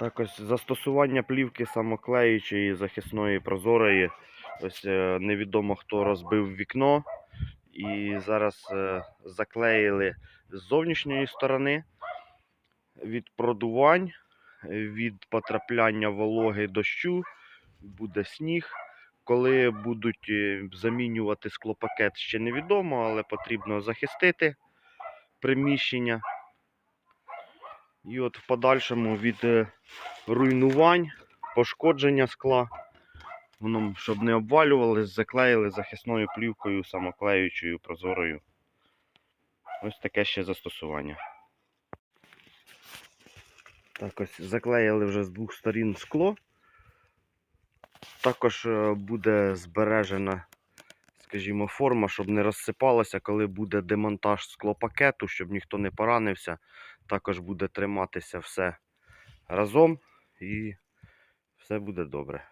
Так ось застосування плівки самоклеючої, захисної, прозорої. Ось е, невідомо хто розбив вікно. І зараз е, заклеїли з зовнішньої сторони від продувань, від потрапляння вологи дощу, буде сніг. Коли будуть е, замінювати склопакет, ще невідомо, але потрібно захистити приміщення. І от в подальшому від е, руйнувань, пошкодження скла, воно, щоб не обвалювалось, заклеїли захисною плівкою, самоклеючою, прозорою. Ось таке ще застосування. Так, ось заклеїли вже з двох сторін скло. Також е, буде збережена, скажімо, форма, щоб не розсипалося, коли буде демонтаж склопакету, щоб ніхто не поранився. Також буде триматися все разом і все буде добре.